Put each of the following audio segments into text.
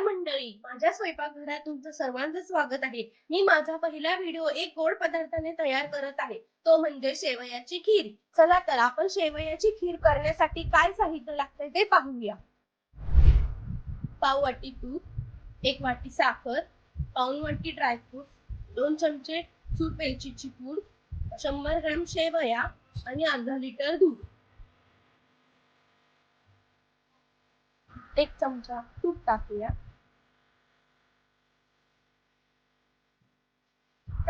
मंडळी. माझ्या स्वयंपाकघरात तुमचं सर्वांचं स्वागत आहे. मी माझा पहिला व्हिडिओ एक गोड पदार्थाने तयार करत आहे. तो म्हणजे शेवयाची खीर. चला तर आपण शेवयाची खीर करण्यासाठी काय साहित्य लागते ते पाहूया. पाव वाटी तूप एक वाटी साखर पाऊन वाटी ड्रायफ्रूट दोन चमचे सूप वेलचीची पूड शंभर ग्रॅम शेवया आणि अर्धा लिटर दूध. एक चमचा तूप टाकूया.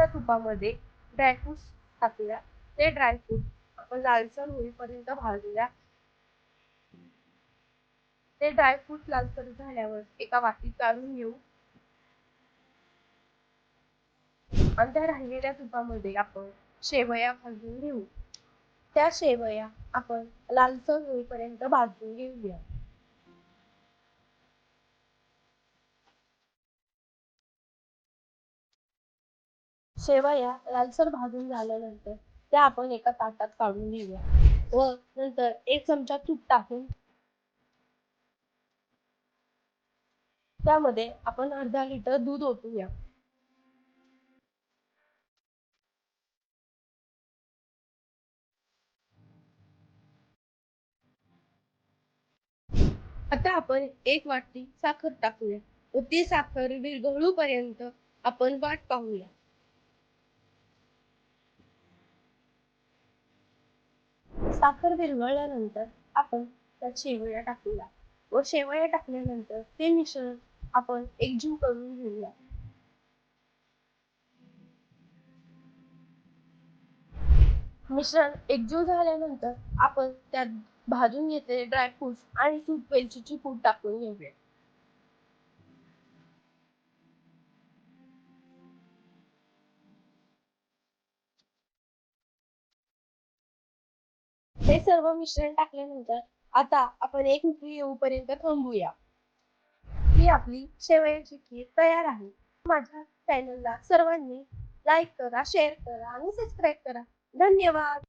त्या तुपामध्ये ड्रायफ्रूट टाकल्या. ते ड्रायफ्रूट आपण लालसर होईपर्यंत भाजल्या. ते ड्रायफ्रूट लालसर झाल्यावर एका वाटीत काढून घेऊ. आणि त्या राहिलेल्या तुपामध्ये आपण शेवया भाजून घेऊ. त्या शेवया आपण लालसर होईपर्यंत भाजून घेऊया. शेवया लालसर भाजून झाल्यानंतर त्या आपण एका ताटात काढून घेऊया. व नंतर एक चमचा तूप टाकून त्यामध्ये आपण अर्धा लिटर दूध ओतूया. आता आपण एक वाटी साखर टाकूया. व ती साखर विरघळू पर्यंत आपण वाट पाहूया. साखर विरघळल्यानंतर आपण त्यात शेवया टाकूया. व शेवया टाकल्यानंतर ते मिश्रण आपण एकजीव करून घेऊया. मिश्रण एकजीव झाल्यानंतर आपण त्यात भाजून घेतलेले ड्रायफ्रुट्स आणि सूप वेलचीची पूड टाकून घेऊया. हे सर्व मिश्रण टाकल्यानंतर आता आपण एक उकळी येऊपर्यंत थांबूया. ही आपली शेवयाची खीर तयार आहे. माझ्या चॅनलला सर्वांनी लाईक करा शेअर करा आणि सबस्क्राईब करा. धन्यवाद!